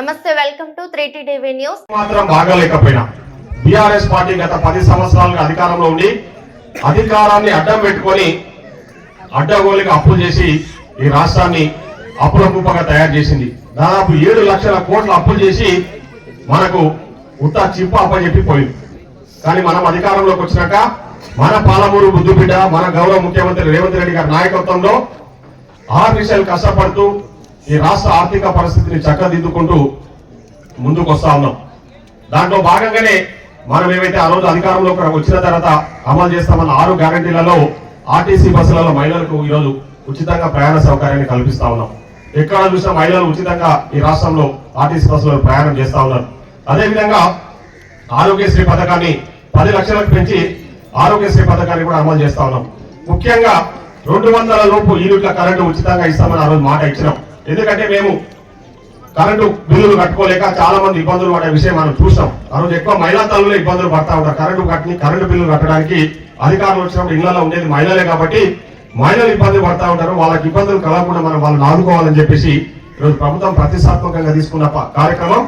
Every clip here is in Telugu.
నమస్తే welcome to three TV news. మాత్రం బాగలేకపోయినా. బీఆర్ఎస్ పార్టీ గత పది సంవత్సరాలుగా అధికారంలో ఉండి అధికారాన్ని అడ్డం పెట్టుకొని అడ్డగోలికి అప్పులు చేసి ఈ రాష్ట్రాన్ని అప్పుల కుప్పగా తయారు చేసింది. దాదాపు ఏడు లక్షల కోట్ల అప్పులు చేసి మనకు ఉత్త చిప్ప అప్పచెప్పి పోయింది. కానీ మనం అధికారంలోకి వచ్చినాక మన పాలమూరు బుద్ధిబిడ్డ మన గౌరవ ముఖ్యమంత్రి రేవంత్ రెడ్డి గారి నాయకత్వంలో ఆరు విషయాలు కష్టపడుతూ ఈ రాష్ట్ర ఆర్థిక పరిస్థితిని చక్కదిద్దుకుంటూ ముందుకు వస్తా ఉన్నాం. దాంట్లో భాగంగానే మనం ఏవైతే ఆ రోజు అధికారంలోకి వచ్చిన తర్వాత అమలు చేస్తామన్న ఆరు గ్యారంటీలలో ఆర్టీసీ బస్సులలో మహిళలకు ఈరోజు ఉచితంగా ప్రయాణ సౌకర్యాన్ని కల్పిస్తా ఉన్నాం. ఎక్కడ చూసినా మహిళలు ఉచితంగా ఈ రాష్ట్రంలో ఆర్టీసీ బస్సులలో ప్రయాణం చేస్తా ఉన్నారు. అదేవిధంగా ఆరోగ్యశ్రీ పథకాన్ని పది లక్షలకు పెంచి ఆరోగ్యశ్రీ పథకాన్ని కూడా అమలు చేస్తా ఉన్నాం. ముఖ్యంగా రెండు వందల లోపు ఈ కరెంటు ఉచితంగా ఇస్తామని ఆ రోజు మాట ఇచ్చినాం. ఎందుకంటే మేము కరెంటు బిల్లులు కట్టుకోలేక చాలా మంది ఇబ్బందులు పడే విషయం మనం చూసాం. ఆ రోజు ఎక్కువ మహిళా తల్లులే ఇబ్బందులు పడతా ఉంటారు కరెంటు కట్టి కరెంటు బిల్లులు కట్టడానికి అధికారులు వచ్చినప్పుడు ఇళ్ళలో ఉండేది మహిళలే కాబట్టి మహిళలు ఇబ్బందులు పడతా ఉంటారు. వాళ్ళకి ఇబ్బందులు కలగకుండా మనం వాళ్ళని ఆదుకోవాలని చెప్పేసి ఈరోజు ప్రభుత్వం ప్రతిష్టాత్మకంగా తీసుకున్న కార్యక్రమం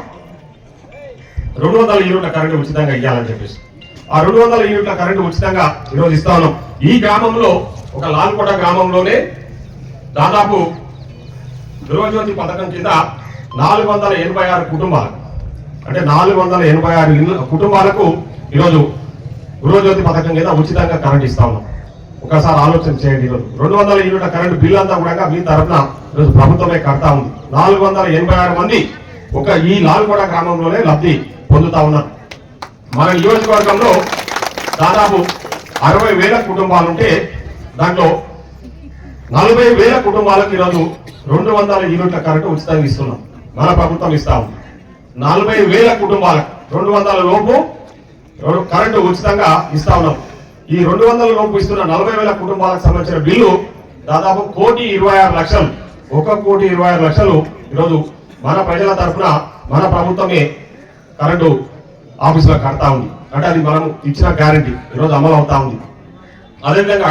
రెండు వందల యూనిట్ల కరెంటు ఉచితంగా ఇవ్వాలని చెప్పేసి. ఆ రెండు వందల యూనిట్ల కరెంటు ఉచితంగా ఈరోజు ఇస్తా ఉన్నాం. ఈ గ్రామంలో ఒక లాల్కోట గ్రామంలోనే దాదాపు గృహజ్యోతి పథకం కింద నాలుగు వందల ఎనభై ఆరు కుటుంబాలకు అంటే నాలుగు వందల ఎనభై ఆరు ఇల్లు కుటుంబాలకు ఈరోజు గృహజ్యోతి పథకం కింద ఉచితంగా కరెంట్ ఇస్తా ఉన్నాం. ఒకసారి ఆలోచన చేయండి ఈరోజు. రెండు వందల యూనిట్ల కరెంటు బిల్ అంతా కూడా మీ తరఫున ఈరోజు ప్రభుత్వమే కడతా ఉంది. నాలుగు వందల ఎనభై ఆరు మంది ఒక ఈ లాల్గొండ గ్రామంలోనే లబ్ధి పొందుతా ఉన్నారు. మన నియోజకవర్గంలో దాదాపు అరవై వేల కుటుంబాలుంటే దాంట్లో నలభై వేల కుటుంబాలకు ఈరోజు రెండు వందల యూనిట్ల కరెంటు ఉచితంగా ఇస్తున్నాం. మన ప్రభుత్వం ఇస్తా ఉంది. నలభై వేల కుటుంబాలకు రెండు వందల లోపు రెండు- కరెంటు ఉచితంగా ఇస్తా ఉన్నాం. ఈ రెండు వందల లోపు ఇస్తున్న నలభై వేల కుటుంబాలకు సంబంధించిన బిల్లు దాదాపు కోటి ఇరవై ఆరు లక్షలు. ఒక కోటి ఇరవై ఆరు లక్షలు ఈరోజు మన ప్రజల తరఫున మన ప్రభుత్వమే కరెంటు ఆఫీసులో కడతా ఉంది. అంటే అది మనం ఇచ్చిన గ్యారంటీ ఈరోజు అమలు అవుతా ఉంది. అదేవిధంగా